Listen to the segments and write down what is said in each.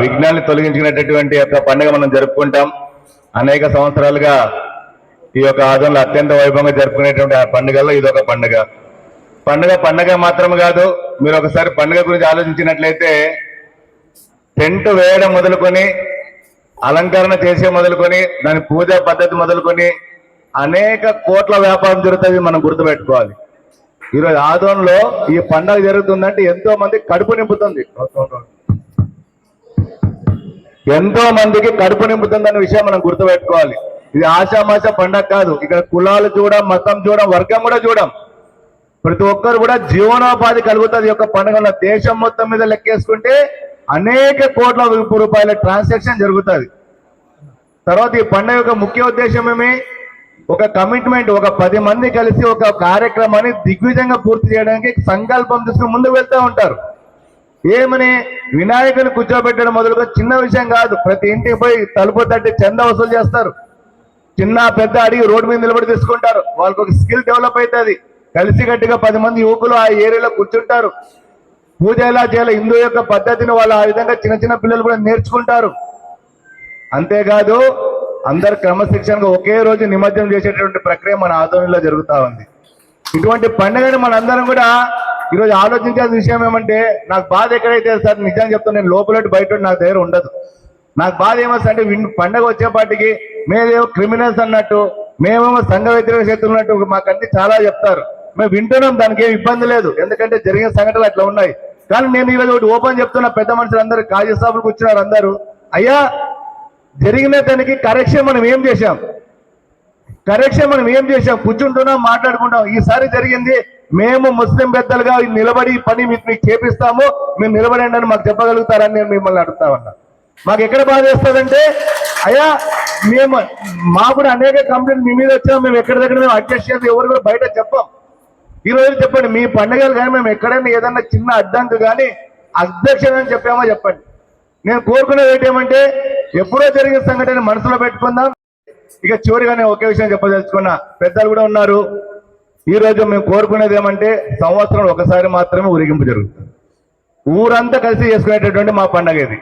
విఘ్నాన్ని తొలగించినటువంటి యొక్క పండుగ మనం జరుపుకుంటాం. అనేక సంవత్సరాలుగా ఈ యొక్క ఆదంలో అత్యంత వైభవంగా జరుపుకునేటువంటి ఆ పండుగల్లో ఇది ఒక పండుగ. పండుగ పండుగ మాత్రం కాదు మీరు ఒకసారి పండుగ గురించి ఆలోచించినట్లయితే టెంట్ వేయడం మొదలుకొని అలంకరణ చేసే మొదలుకొని దాని పూజ పద్ధతి మొదలుకొని అనేక కోట్ల వ్యాపారం జరుగుతుంది మనం గుర్తుపెట్టుకోవాలి. ఈరోజు ఆదోన్లో ఈ పండుగ జరుగుతుందంటే ఎంతో మంది కడుపు నింపుతుంది. ఎంతో మందికి కడుపు నింపుతుందన్న విషయం మనం గుర్తుపెట్టుకోవాలి. ఇది ఆషామాష పండగ కాదు. ఇక్కడ కులాలు చూడం మతం చూడం వర్గం కూడా చూడం. ప్రతి ఒక్కరు కూడా జీవనోపాధి కలుగుతుంది ఈ యొక్క పండుగ దేశం మొత్తం మీద లెక్కేసుకుంటే అనేక కోట్ల రూపాయల ట్రాన్సాక్షన్ జరుగుతుంది. తర్వాత ఈ పండుగ యొక్క ముఖ్య ఉద్దేశం ఏమి? ఒక కమిట్మెంట్ ఒక పది మంది కలిసి ఒక కార్యక్రమాన్ని దిగ్విజంగా పూర్తి చేయడానికి సంకల్పం తీసుకుని ముందుకు వెళ్తూ ఉంటారు. ఏమని వినాయకుని కూర్చోబెట్టడం మొదలుగా చిన్న విషయం కాదు. ప్రతి ఇంటికి పోయి తలుపు తట్టి చంద వసూలు చేస్తారు. చిన్న పెద్ద అడిగి రోడ్డు మీద నిలబడి తీసుకుంటారు. వాళ్ళకి ఒక స్కిల్ డెవలప్ అవుతుంది కలిసికట్టుగా పది మంది యువకులు ఆ ఏరియాలో కూర్చుంటారు. పూజ ఎలా చేయాలి హిందూ యొక్క పద్ధతిని వాళ్ళు ఆ విధంగా చిన్న చిన్న పిల్లలు కూడా నేర్చుకుంటారు. అంతేకాదు అందరు క్రమశిక్షణగా ఒకే రోజు నిమజ్జనం చేసేటటువంటి ప్రక్రియ మన ఆధ్వర్యంలో జరుగుతూ ఉంది. ఇటువంటి పండుగని మనందరం కూడా ఈరోజు ఆలోచించాల్సిన విషయం ఏమంటే నాకు బాధ ఎక్కడైతే సార్ నిజంగా చెప్తాను నేను లోపల బయట నాకు దగ్గర ఉండదు. నాకు బాధ ఏమొస్తుంది అంటే పండగ వచ్చేపాటికి మేమేమో క్రిమినల్స్ అన్నట్టు మేమేమో సంఘ వ్యతిరేక శక్తులు ఉన్నట్టు మాకు చాలా చెప్తారు. మేము వింటున్నాం దానికి ఏం ఇబ్బంది లేదు. ఎందుకంటే జరిగిన సంఘటనలు అట్లా ఉన్నాయి. కానీ నేను ఈరోజు ఒకటి ఓపెన్ చెప్తున్నా పెద్ద మనుషులు అందరూ కాజీ సాబులు అందరూ. అయ్యా జరిగిన దానికి కరెక్షన్ మనం ఏం చేశాం? కరెక్షన్ మనం ఏం చేశాం? కూర్చుంటున్నాం మాట్లాడుకుంటాం ఈసారి జరిగింది మేము ముస్లిం పెద్దలుగా నిలబడి పని మీకు మీకు చేపిస్తాము. మేము నిలబడండి అని మాకు చెప్పగలుగుతారని నేను మిమ్మల్ని అడుగుతామన్నా మాకు ఎక్కడ బాధ చేస్తుందంటే అయ్యా మేము మా కూడా అనేక కంప్లైంట్ మీ మీద వచ్చాము మేము ఎక్కడ దగ్గర మేము అడ్జస్ట్ చేసి ఎవరు కూడా బయట చెప్పాం. ఈ రోజు చెప్పండి మీ పండుగలు కానీ మేము ఎక్కడైనా ఏదన్నా చిన్న అడ్డంకు కానీ అధ్యక్షత అని చెప్పామో చెప్పండి. నేను కోరుకునేది ఏంటేమంటే ఎప్పుడో జరిగిన సంఘటన మనసులో పెట్టుకుందాం. ఇక చివరిగానే ఒకే విషయం చెప్పదలుచుకున్నా పెద్దలు కూడా ఉన్నారు. ఈ రోజు మేము కోరుకునేది ఏమంటే సంవత్సరం ఒకసారి మాత్రమే ఊరేగింపు జరుగుతుంది. ఊరంతా కలిసి చేసుకునేటటువంటి మా పండగ ఇది.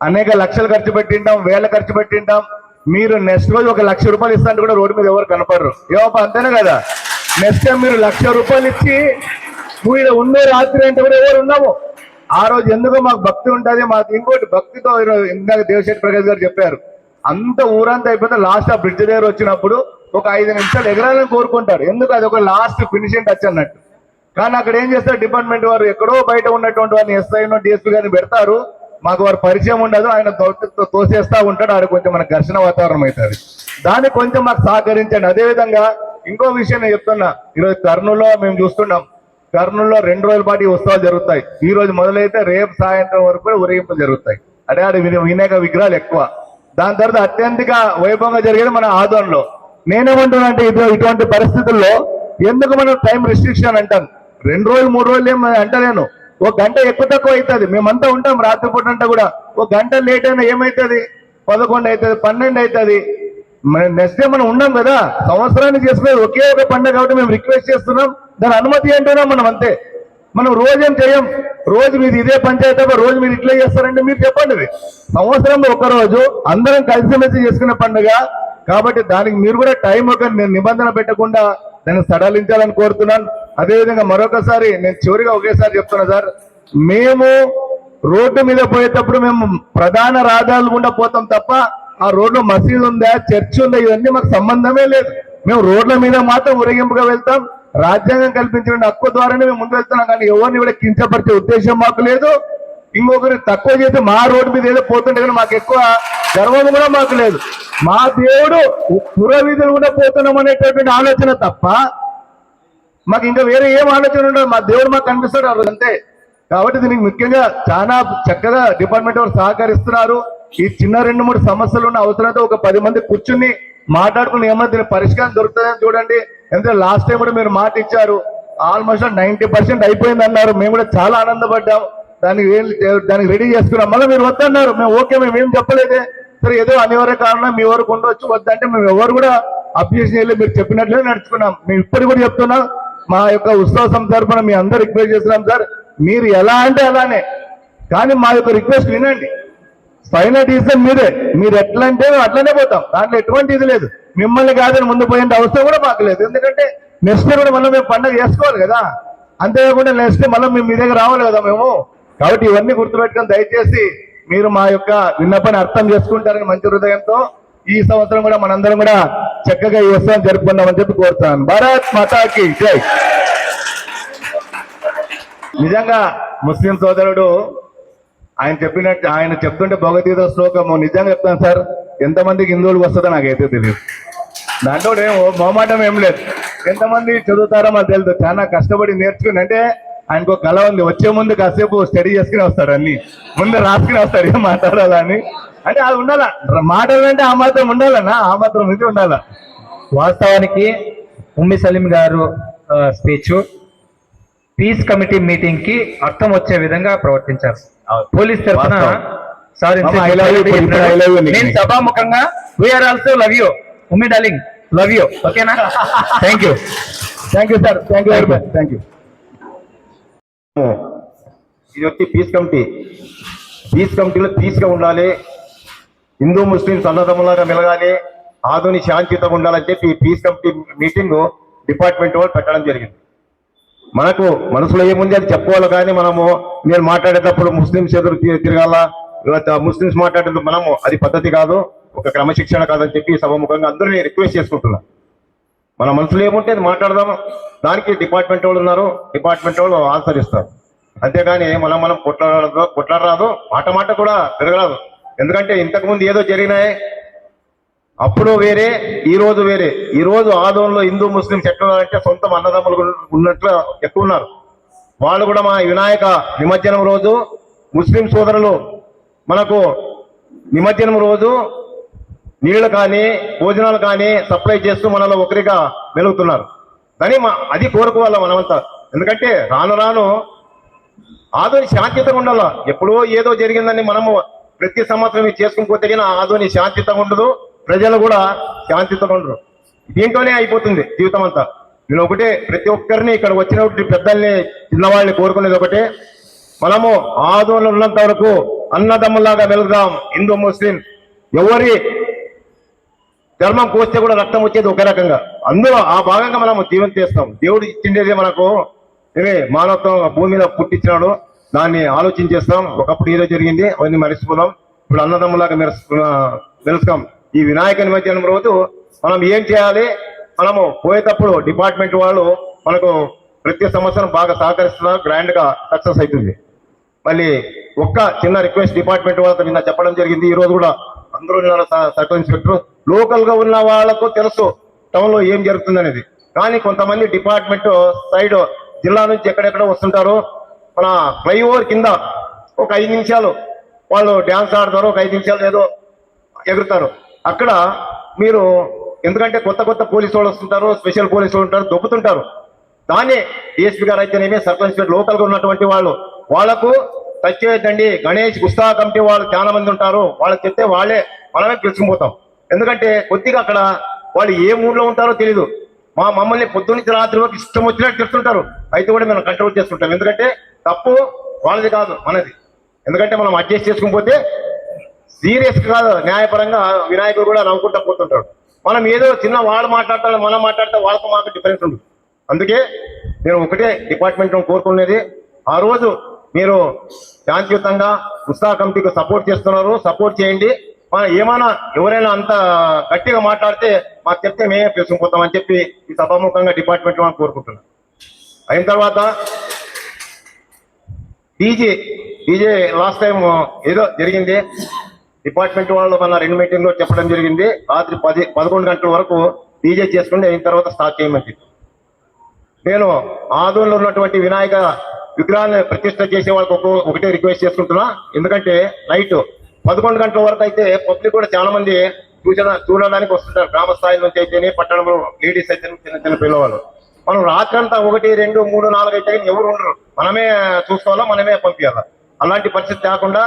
అనేక లక్షలు ఖర్చు పెట్టింటాం వేల ఖర్చు పెట్టింటాం. మీరు నెక్స్ట్ రోజు ఒక లక్ష రూపాయలు ఇస్తాను కూడా రోడ్డు మీద ఎవరు కనపడరు. ఏమప్ప అంతేనే కదా? నెక్స్ట్ టైం మీరు లక్ష రూపాయలు ఇచ్చి నువ్వు ఇక్కడ ఉండే రాత్రి అంటే కూడా ఎవరు ఉన్నాము ఆ రోజు ఎందుకు మాకు భక్తి ఉంటుంది. మాకు ఇంకోటి భక్తితో ఇందాక దేవశెట్టి ప్రకాష్ గారు చెప్పారు. అంత ఊరంతా అయిపోతే లాస్ట్ ఆ బ్రిడ్జ్ దగ్గర వచ్చినప్పుడు ఒక ఐదు నిమిషాలు ఎగరాలని కోరుకుంటారు. ఎందుకు? అది ఒక లాస్ట్ ఫినిషింగ్ టచ్ అన్నట్టు. కానీ అక్కడ ఏం చేస్తారు? డిపార్ట్మెంట్ వారు ఎక్కడో బయట ఉన్నటువంటి వారిని ఎస్ఐనో డిఎస్పీ గారిని పెడతారు. మాకు వారు పరిచయం ఉండదు. ఆయన తోసేస్తా ఉంటాడు. ఆడ కొంచెం మన ఘర్షణ వాతావరణం అవుతుంది. దాన్ని కొంచెం మాకు సహకరించండి. అదే విధంగా ఇంకో విషయం నేను చెప్తున్నా. ఈరోజు కర్నూలులో మేము చూస్తున్నాం. కర్నూలులో రెండు రోజుల పాటు ఈ ఉత్సవాలు జరుగుతాయి. ఈ రోజు మొదలైతే రేపు సాయంత్రం వరకు కూడా ఊరేగింపులు జరుగుతాయి. అంటే ఆడ వినాయక విగ్రహాలు ఎక్కువ. దాని తర్వాత అత్యంతగా వైభవంగా జరిగేది మన ఆదోన్లో. నేనేమంటున్నా అంటే ఇది ఇటువంటి పరిస్థితుల్లో ఎందుకు మనం టైం రిస్ట్రిక్షన్ అంటాను రెండు రోజులు మూడు రోజులు ఏం అంటలేను. ఒక గంట ఎక్కువ తక్కువ అవుతుంది. మేమంతా ఉంటాం రాత్రిపూట అంతా కూడా. ఒక గంట లేట్ అయినా ఏమవుతుంది పదకొండు అవుతుంది పన్నెండు అవుతుంది నెక్స్ట్ డే మనం ఉన్నాం కదా. సంవత్సరానికి చేసుకునేది ఒకే ఒక పండుగ కాబట్టి మేము రిక్వెస్ట్ చేస్తున్నాం. దాని అనుమతి అంటున్నాం మనం అంతే. మనం రోజేం చేయం? రోజు మీది ఇదే పంచాయతీ రోజు మీరు ఇట్లా చేస్తారంటే మీరు చెప్పండి. సంవత్సరంలో ఒక రోజు అందరం కలిసిమెలిసి చేసుకునే పండుగ కాబట్టి దానికి మీరు కూడా టైం ఒక నిబంధన పెట్టకుండా దాన్ని సడలించాలని కోరుతున్నాను. అదేవిధంగా మరొకసారి నేను చివరిగా ఒకేసారి చెప్తున్నా సార్ మేము రోడ్డు మీద పోయేటప్పుడు మేము ప్రధాన రహదారులు గుండా పోతాం తప్ప ఆ రోడ్లో మసీదు ఉందా చర్చ్ ఉందా ఇవన్నీ మాకు సంబంధమే లేదు. మేము రోడ్ల మీద మాత్రం ఊరేగింపుగా వెళ్తాం. రాజ్యాంగం కల్పించిన హక్కు ద్వారానే మేము ముందు వెళ్తున్నాం. కానీ ఎవరిని కూడా కించపరిచే ఉద్దేశం మాకు లేదు. ఇంకొకరు తక్కువ చేసి మా రోడ్డు మీద ఏదో పోతుంటే కానీ మాకు ఎక్కువ గర్వం కూడా మాకు లేదు. మా దేవుడు పుర కూడా పోతున్నాం అనేటటువంటి ఆలోచన తప్ప మాకు ఇంకా వేరే ఏం ఆలోచన ఉండదు. మా దేవుడు మాకు కనిపిస్తాడు ఆ అంతే. కాబట్టి దీనికి ముఖ్యంగా చాలా చక్కగా డిపార్ట్మెంట్ వారు సహకరిస్తున్నారు. ఈ చిన్న రెండు మూడు సమస్యలు ఉన్న అవసరంతో ఒక పది మంది కూర్చుని మాట్లాడుకుని ఏమైనా దీని పరిష్కారం దొరుకుతుందని చూడండి. ఎందుకంటే లాస్ట్ టైం కూడా మీరు మాట ఇచ్చారు. ఆల్మోస్ట్ నైన్టీ పర్సెంట్ అయిపోయింది అన్నారు మేము కూడా చాలా ఆనందపడ్డాం. దానికి దానికి రెడీ చేసుకున్నాం. మళ్ళీ మీరు వద్దన్నారు. మేము ఓకే మేము ఏం చెప్పలేదే. సరే ఏదో అనివార్య కారణం మీ వరకు ఉండొచ్చు వద్దంటే మేము ఎవరు కూడా అబ్జెక్షన్ చేయలేదు. మీరు చెప్పినట్లే నడుచుకున్నాం. మేము ఇప్పుడు కూడా చెప్తున్నాం మా యొక్క ఉత్సవ సంస్థ మీ అందరు రిక్వెస్ట్ చేస్తున్నాం సార్. మీరు ఎలా అంటే అలానే. కానీ మా యొక్క రిక్వెస్ట్ వినండి. ఫైనల్ డిసిజన్ మీరే మీరు ఎట్లా అంటే అట్లనే పోతాం. దాంట్లో ఎటువంటి ఇది లేదు. మిమ్మల్ని కాదని ముందు పోయేంత అవసరం కూడా మాకు లేదు. ఎందుకంటే నెక్స్ట్ కూడా మళ్ళీ మేము పండుగ చేసుకోవాలి కదా. అంతేకాకుండా నెక్స్ట్ మళ్ళీ మేము మీ దగ్గర రావాలి కదా మేము. కాబట్టి ఇవన్నీ గుర్తుపెట్టుకొని దయచేసి మీరు మా యొక్క విన్నపాన్ని అర్థం చేసుకుంటారని మంచి హృదయంతో ఈ సంవత్సరం కూడా మనందరం కూడా చక్కగా ఈ ఉత్సవం జరుపుకుందామని చెప్పి కోరుతాను. భారత్ మాతాకి జై. నిజంగా ముస్లిం సోదరుడు ఆయన చెప్పినట్టు ఆయన చెప్తుంటే భగవద్గీత శ్లోకము నిజంగా చెప్తాను సార్. ఎంతమందికి హిందువులు వస్తుందో నాకైతే తెలియదు. దాంట్లో ఏం మొహమాటం ఏం లేదు. ఎంతమంది చదువుతారో మాకు తెలియదు చాలా కష్టపడి నేర్చుకుని అంటే ఆయనకు ఒక కళ ఉంది. వచ్చే ముందు కాసేపు స్టడీ చేసుకుని వస్తాడు అన్ని. ముందు రాసుకుని వస్తాడు ఏం మాట్లాడాలని. అంటే అది ఉండాలా? మాటలు అంటే ఆ మాత్రం ఉండాలన్నా ఆ మాత్రం ఇది ఉండాలా? వాస్తవానికి ఉమ్మి సలీం గారు స్పీచ్ పీస్ కమిటీ మీటింగ్కి అర్థం వచ్చే విధంగా ప్రవర్తించారు. పోలీస్ తరఫున. సారీ. నేను సభాముఖంగా we are also love you ఉమ్మి డార్లింగ్ లవ్ యూ ఓకేనా? Thank you thank you sir thank you very much thank you ఇది వచ్చి పీస్ కమిటీ. పీస్ కమిటీలో పీస్గా ఉండాలి. హిందూ ముస్లింస్ అన్నదమ్ములాగా మెలగాలి. ఆధుని శాంతితో ఉండాలని చెప్పి ఈ పీస్ కమిటీ మీటింగ్ డిపార్ట్మెంట్ వాళ్ళు పెట్టడం జరిగింది. మనకు మనసులో ఏముంది అది చెప్పుకోవాలి కానీ మనము నేను మాట్లాడేటప్పుడు ముస్లింస్ ఎదురు తిరగాల. ముస్లిమ్స్ ముస్లింస్ మాట్లాడేటప్పుడు మనము అది పద్ధతి కాదు ఒక క్రమశిక్షణ కాదని చెప్పి సభముఖంగా అందరూ రిక్వెస్ట్ చేసుకుంటున్నాను మన మనసులో ఏముంటే మాట్లాడదాము. మాట్లాడదాం దానికి డిపార్ట్మెంట్ వాళ్ళు ఉన్నారు. డిపార్ట్మెంట్ వాళ్ళు ఆన్సర్ ఇస్తారు. అంతేగాని మనం మనం కొట్లాడదు కొట్లాడరాదు. మాట మాట కూడా తిరగరాదు. ఎందుకంటే ఇంతకుముందు ఏదో జరిగినాయి. అప్పుడు వేరే ఈ రోజు వేరే. ఈ రోజు ఆదోళనలో హిందూ ముస్లింస్ ఎట్లా అంటే సొంతం అన్నదమ్ములు ఉన్నట్లు ఎక్కువ ఉన్నారు. వాళ్ళు కూడా మా వినాయక నిమజ్జనం రోజు ముస్లిం సోదరులు మనకు నిమజ్జనం రోజు నీళ్ళు కానీ భోజనాలు కానీ సప్లై చేస్తూ మనలో ఒకరిగా వెలుగుతున్నారు కానీ మా అది కోరుకోవాలి మనమంతా. ఎందుకంటే రాను రాను ఆధుని శాంతియుతంగా ఉండాల. ఎప్పుడో ఏదో జరిగిందని మనము ప్రతి సంవత్సరం చేసుకునిపోతే కానీ ఆధుని శాంతియుతంగా ఉండదు. ప్రజలు కూడా శాంతితగా ఉండరు. దీంట్లోనే అయిపోతుంది జీవితం అంతా. నేను ఒకటే ప్రతి ఒక్కరిని ఇక్కడ వచ్చినటువంటి పెద్దల్ని చిన్నవాళ్ళని కోరుకునేది ఒకటే. మనము ఆదోళన ఉన్నంత వరకు అన్నదమ్ములాగా వెళదాం హిందూ ముస్లిం ఎవరి ధర్మం కోస్తే కూడా రక్తం వచ్చేది ఒకే రకంగా. అందులో ఆ భాగంగా మనం జీవనం చేస్తాం. దేవుడు ఇచ్చిండేది మనకు ఏమే మానవత్వం భూమి మీద పుట్టించినాడు. దాన్ని ఆలోచన చేస్తాం. ఒకప్పుడు ఏదో జరిగింది అవన్నీ మరిచిపోదాం. ఇప్పుడు అన్నదమ్ములాగా మెరుసు మెరుస్తాం. ఈ వినాయక నిమజ్జనం రోజు మనం ఏం చేయాలి? మనము పోయేటప్పుడు డిపార్ట్మెంట్ వాళ్ళు మనకు ప్రతి సంవత్సరం బాగా సహకరిస్తున్నారు గ్రాండ్గా సక్సెస్ అవుతుంది. మళ్ళీ ఒక్క చిన్న రిక్వెస్ట్ డిపార్ట్మెంట్ వాళ్ళతో నిన్న చెప్పడం జరిగింది. ఈ రోజు కూడా అందరూ ఉన్నారు స- సర్కిల్ ఇన్స్పెక్టర్ లోకల్గా ఉన్న వాళ్ళకు తెలుసు టౌన్లో ఏం జరుగుతుంది అనేది కానీ కొంతమంది డిపార్ట్మెంట్ సైడ్ జిల్లా నుంచి ఎక్కడెక్కడ వస్తుంటారు. మన ఫ్లైఓవర్ కింద ఒక ఐదు నిమిషాలు వాళ్ళు డ్యాన్స్ ఆడతారు ఒక ఐదు నిమిషాలు ఏదో ఎగురుతారు. అక్కడ మీరు ఎందుకంటే కొత్త కొత్త పోలీసు వాళ్ళు వస్తుంటారు స్పెషల్ పోలీసు వాళ్ళు ఉంటారు దొబ్బుతుంటారు. దాన్ని డిఎస్పీ గారు అయితేనేమి సర్పంచ్ లోకల్గా ఉన్నటువంటి వాళ్ళు వాళ్ళకు టచ్ చేయొద్దండి. గణేష్ గుస్తా కమిటీ వాళ్ళు చాలా మంది ఉంటారు. వాళ్ళకి చెప్తే వాళ్ళే మనమే పిలుచుకుపోతాం ఎందుకంటే కొద్దిగా అక్కడ వాళ్ళు ఏ మూడ్ ఉంటారో తెలియదు మా మమ్మల్ని పొద్దున్నుంచి రాత్రి వరకు ఇష్టం వచ్చినట్టు చెప్తుంటారు అయితే కూడా మేము కంట్రోల్ చేస్తుంటాం. ఎందుకంటే తప్పు వాళ్ళది కాదు మనది. ఎందుకంటే మనం అడ్జస్ట్ చేసుకుపోతే సీరియస్ కాదు న్యాయపరంగా వినాయకుడు కూడా నవ్వుకుంటా పోతుంటాడు. మనం ఏదో చిన్న వాళ్ళు మాట్లాడతాడు మనం మాట్లాడితే వాళ్ళతో మాకు డిఫరెన్స్ ఉంటుంది అందుకే నేను ఒకటే డిపార్ట్మెంట్ కోరుకునేది ఆ రోజు మీరు శాంతియుతంగా ఉత్సాహ కమిటీకి సపోర్ట్ చేస్తున్నారు. సపోర్ట్ చేయండి. మన ఏమైనా ఎవరైనా అంత గట్టిగా మాట్లాడితే మాకు చెప్తే మేమే పిలుచుకుపోతామని చెప్పి ఈ సభాముఖంగా డిపార్ట్మెంట్ మనం కోరుకుంటున్నాం అయిన తర్వాత డీజే డీజే లాస్ట్ టైం ఏదో జరిగింది. డిపార్ట్మెంట్ వాళ్ళు మన రెండు మీటింగ్లో చెప్పడం జరిగింది. రాత్రి పది పదకొండు గంటల వరకు డీజే చేసుకుని అయిన తర్వాత స్టార్ట్ చేయమని చెప్పి. నేను ఆదోళనలో ఉన్నటువంటి వినాయక విగ్రహాన్ని ప్రతిష్ట చేసే వాళ్ళకి ఒక ఒకటే రిక్వెస్ట్ చేసుకుంటున్నా. ఎందుకంటే నైట్ పదకొండు గంటల వరకు అయితే పబ్లిక్ కూడా చాలా మంది సూచన చూడడానికి వస్తుంటారు. గ్రామ స్థాయి నుంచి అయితేనే పట్టణంలో లేడీస్ అయితే చిన్న చిన్న పిల్లవాళ్ళు. మనం రాత్రంతా ఒకటి రెండు మూడు నాలుగు అయితే ఎవరు ఉండరు. మనమే చూసుకోవాలా మనమే పంపించాలా అలాంటి పరిస్థితి కాకుండా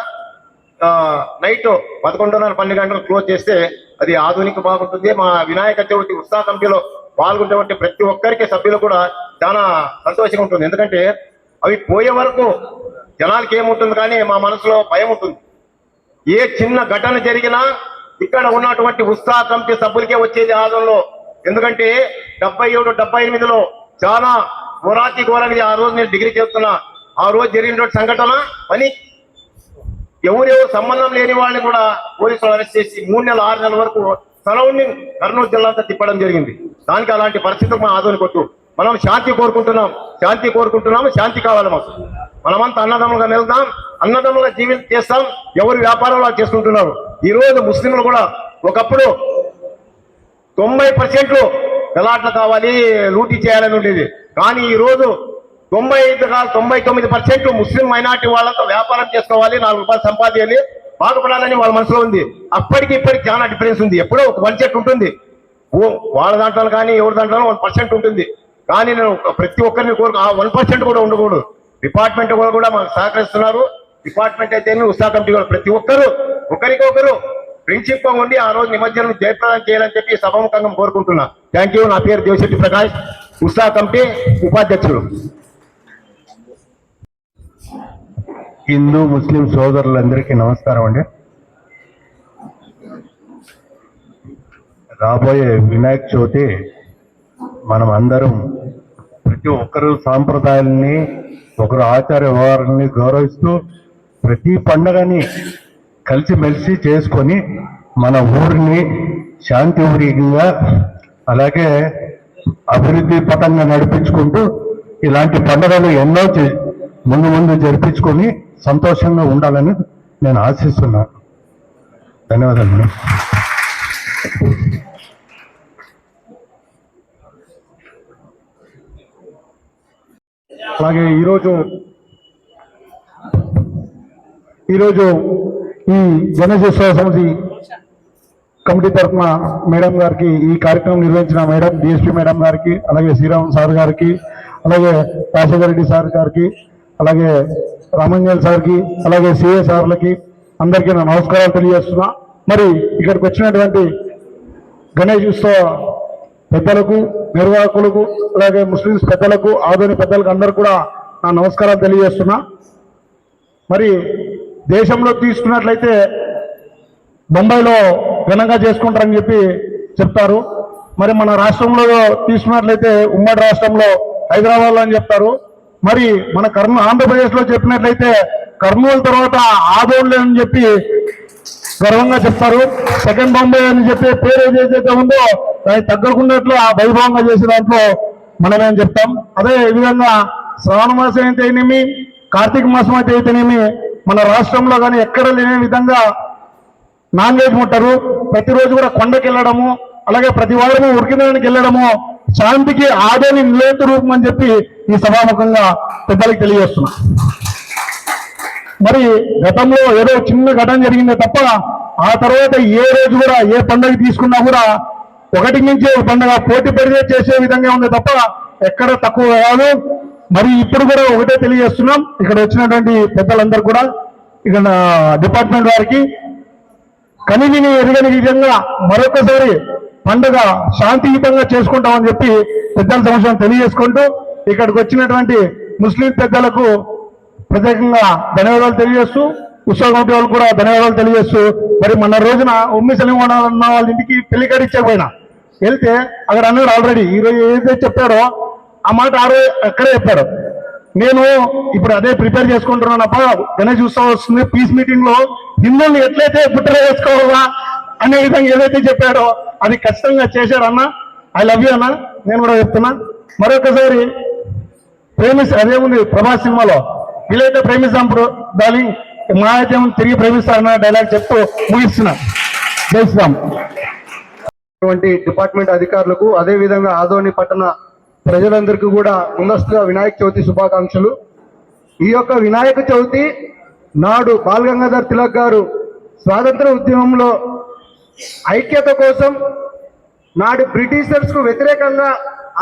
నైట్ పదకొండున్నర పన్నెండు గంటలకు క్లోజ్ చేస్తే అది ఆధునిక బాగుంటుంది. మా వినాయక చవితి ఉత్సాహ కమిటీలో పాల్గొనేటువంటి ప్రతి ఒక్కరికి సభ్యులు కూడా చాలా సంతోషంగా ఉంటుంది. ఎందుకంటే అవి పోయే వరకు జనాలకి ఏముంటుంది కానీ మా మనసులో భయం ఉంటుంది. ఏ చిన్న ఘటన జరిగినా ఇక్కడ ఉన్నటువంటి ఉత్సాహ కమిటీ సభ్యులకే వచ్చేది ఆదంలో. ఎందుకంటే డెబ్బై ఏడు డెబ్బై ఎనిమిదిలో చాలా మొరాతి ఘోరంగా ఆ రోజు నేను డిగ్రీ చేస్తున్నా. ఆ రోజు జరిగినటువంటి సంఘటన పని ఎవరెవరు సంబంధం లేని వాళ్ళని కూడా పోలీసులు అరెస్ట్ చేసి మూడు నెలలు ఆరు నెలల వరకు సరౌండింగ్ కర్నూలు జిల్లా అంతా తిప్పడం జరిగింది. దానికి అలాంటి పరిస్థితులు మా ఆదోని కొట్టు. మనం శాంతి కోరుకుంటున్నాం. శాంతి కోరుకుంటున్నాము. శాంతి కావాలి మాకు. మనమంతా అన్నదమ్ములుగా వెళ్దాం అన్నదమ్ములుగా జీవితం చేస్తాం ఎవరు వ్యాపారంలో చేస్తుంటున్నారు చేసుకుంటున్నారు. ఈ రోజు ముస్లింలు కూడా ఒకప్పుడు తొంభై పర్సెంట్ గలాట్లు కావాలి లూటీ చేయాలని ఉండేది. కానీ ఈరోజు తొంభై ఐదు కాదు తొంభై తొమ్మిది పర్సెంట్ ముస్లిం మైనార్టీ వాళ్ళతో వ్యాపారం చేసుకోవాలి నాలుగు రూపాయలు సంపాదించాలి బాగుపడాలని వాళ్ళ మనసులో ఉంది. అప్పటికి ఇప్పటికి చాలా డిఫరెన్స్ ఉంది. ఎప్పుడో ఒక బడ్జెట్ ఉంటుంది. ఓ వాళ్ళ దాంట్లో కానీ ఎవరి దాంట్లో వన్ పర్సెంట్ ఉంటుంది. కానీ నేను ఒక- ప్రతి ఒక్కరిని కోరుకు ఆ వన్ పర్సెంట్ కూడా ఉండకూడదు. డిపార్ట్మెంట్ వాళ్ళు కూడా మాకు సహకరిస్తున్నారు. డిపార్ట్మెంట్ అయితే ఉత్సాహ కమిటీ కూడా ప్రతి ఒక్కరు ఒకరికొకరు ఫ్రెండ్షిప్గా ఉండి ఆ రోజు నిమజ్జనం జయప్రదం చేయాలని చెప్పి సభాముఖంగా కోరుకుంటున్నా. థ్యాంక్ యూ నా పేరు దేవశెట్టి ప్రకాష్. ఉత్సాహ కమిటీ ఉపాధ్యక్షుడు. హిందూ ముస్లిం సోదరులందరికీ నమస్కారం అండి. రాబోయే వినాయక చవితి మనం అందరం ప్రతి ఒక్కరు సాంప్రదాయాల్ని ఒకరు ఆచార వ్యవహారాన్ని గౌరవిస్తూ ప్రతి పండగని కలిసిమెలిసి చేసుకొని మన ఊరిని శాంతియుతంగా అలాగే అభివృద్ధి పథంగా నడిపించుకుంటూ ఇలాంటి పండుగలు ఎన్నో చే- ముందు ముందు జరిపించుకొని సంతోషంగా ఉండాలని నేను ఆశిస్తున్నాను. ధన్యవాదాలు అలాగే ఈరోజు ఈరోజు ఈ గణేశోత్సవ సమితి కమిటీ తరఫున మేడం గారికి ఈ కార్యక్రమం నిర్వహించిన మేడం డిఎస్పీ మేడం గారికి అలాగే శ్రీరామ్ సార్ గారికి అలాగే రాజశేఖర రెడ్డి సార్ గారికి అలాగే రామంజన్ సార్కి అలాగే సిఏ సార్లకి అందరికీ నా నమస్కారాలు తెలియజేస్తున్నా. మరి ఇక్కడికి వచ్చినటువంటి గణేష్ ఉత్సవ పెద్దలకు నిర్వాహకులకు అలాగే ముస్లిమ్స్ పెద్దలకు ఆధునిక పెద్దలకు అందరూ కూడా నా నమస్కారాలు తెలియజేస్తున్నా. మరి దేశంలో తీసుకున్నట్లయితే బొంబాయిలో ఘనంగా చేసుకుంటారని చెప్పి చెప్తారు. మరి మన రాష్ట్రంలో తీసుకున్నట్లయితే ఉమ్మడి రాష్ట్రంలో హైదరాబాద్లో అని చెప్తారు. మరి మన కర్నూలు ఆంధ్రప్రదేశ్లో చెప్పినట్లయితే కర్నూలు తర్వాత ఆదోళ్ళు అని చెప్పి గర్వంగా చెప్తారు. సెకండ్ బాంబే అని చెప్పే పేరు ఏదైతే ఉందో దానికి తగ్గకున్నట్లు ఆ వైభవంగా చేసే దాంట్లో మనమేం చెప్తాం. అదే విధంగా శ్రావణ మాసం అయితే అయితేనేమి కార్తీక మాసం అయితే అయితేనేమి మన రాష్ట్రంలో కానీ ఎక్కడ లేని విధంగా నాన్ వెజ్ ముట్టరు. ప్రతిరోజు కూడా కొండకి వెళ్ళడము అలాగే ప్రతి వారము ఉరికిందడానికి వెళ్ళడము శాంతికి ఆదోని నిలయత రూపం అని చెప్పి ఈ సభాముఖంగా పెద్దలకు తెలియజేస్తున్నా. మరి గతంలో ఏదో చిన్న ఘటన జరిగిందే తప్ప ఆ తర్వాత ఏ రోజు కూడా ఏ పండుగ తీసుకున్నా కూడా ఒకటి నుంచి ఒక పండుగ పోటీ పడితే చేసే విధంగా ఉంది తప్ప ఎక్కడ తక్కువ కాదు. మరి ఇప్పుడు కూడా ఒకటే తెలియజేస్తున్నాం. ఇక్కడ వచ్చినటువంటి పెద్దలందరూ కూడా ఇక్కడ డిపార్ట్మెంట్ వారికి కనివిని ఎరగని విధంగా మరొకసారి పండుగ శాంతియుతంగా చేసుకుంటామని చెప్పి పెద్దల సంవత్సరం తెలియజేసుకుంటూ ఇక్కడికి వచ్చినటువంటి ముస్లిం పెద్దలకు ప్రత్యేకంగా ధన్యవాదాలు తెలియజేస్తూ ఉత్సవ కమిటీ వాళ్ళు కూడా ధన్యవాదాలు తెలియజేస్తూ మరి మన రోజున ఉమ్మి సెలింగోడ అన్న వాళ్ళ ఇంటికి పెళ్ళి కడిచ్చకపోయినా వెళ్తే అక్కడ అన్నారు ఆల్రెడీ ఈ రోజు ఏదైతే చెప్పాడో ఆ మాట ఆ రోజు అక్కడే చెప్పాడు. నేను ఇప్పుడు అదే ప్రిపేర్ చేసుకుంటున్నానప్ప గణేష్ ఉత్సవం వస్తుంది పీస్ మీటింగ్లో హిందువుల్ని ఎట్లయితే బుట్టర వేసుకోవాలా అనే విధంగా ఏదైతే చెప్పాడో అది ఖచ్చితంగా చేశాడు ఐ లవ్ యూ అన్న. నేను కూడా చెప్తున్నా. మరొకసారి ప్రేమిస్ అదేముంది ప్రభాస్ సినిమాలో? వీలైతే ప్రేమిస్తాం బ్రో. డార్లింగ్ మా అయితే తిరిగి ప్రేమిస్తారన్న డైలాగ్ చెప్తూ ముగిస్తున్నా. జై శ్రీరామ్. వంటి డిపార్ట్మెంట్ అధికారులకు అదే విధంగా ఆదోని పట్టణ ప్రజలందరికీ కూడా ముందస్తుగా వినాయక చవితి శుభాకాంక్షలు. ఈ యొక్క వినాయక చవితి నాడు బాల్ గంగాధర్ తిలక్ గారు స్వాతంత్ర ఉద్యమంలో ఐక్యత కోసం నాడు బ్రిటిషర్స్కు వ్యతిరేకంగా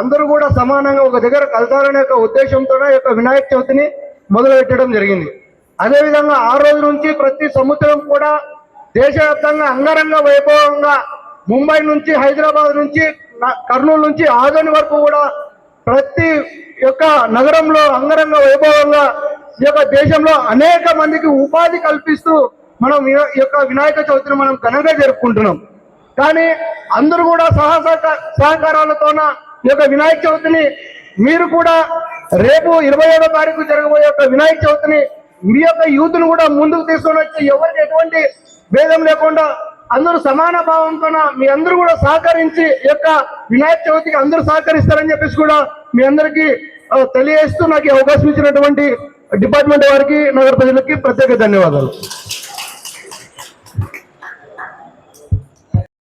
అందరూ కూడా సమానంగా ఒక దగ్గర కలతారనే ఒక ఉద్దేశంతోనే ఈ యొక్క వినాయక చవితిని మొదలుపెట్టడం జరిగింది. అదేవిధంగా ఆ రోజు నుంచి ప్రతి సంవత్సరం కూడా దేశవ్యాప్తంగా అంగరంగ వైభవంగా ముంబై నుంచి హైదరాబాద్ నుంచి కర్నూలు నుంచి ఆదోని వరకు కూడా ప్రతి యొక్క నగరంలో అంగరంగ వైభవంగా ఈ యొక్క దేశంలో అనేక మందికి ఉపాధి కల్పిస్తూ మనం ఈ యొక్క వినాయక చవితిని మనం ఘనంగా జరుపుకుంటున్నాం. కానీ అందరూ కూడా సహసహక సహకారాలతోన ఈ యొక్క వినాయక చవితిని మీరు కూడా రేపు ఇరవై ఏడో తారీఖు జరగబోయే యొక్క వినాయక చవితిని మీ యొక్క యూత్ను కూడా ముందుకు తీసుకొని వచ్చి ఎవరికి ఎటువంటి భేదం లేకుండా అందరూ సమాన భావంతో మీ అందరూ కూడా సహకరించి యొక్క వినాయక చవితికి అందరూ సహకరిస్తారని చెప్పేసి కూడా మీ అందరికీ తెలియజేస్తూ నాకు అవకాశం ఇచ్చినటువంటి డిపార్ట్మెంట్ వారికి నగర ప్రజలకి ప్రత్యేక ధన్యవాదాలు.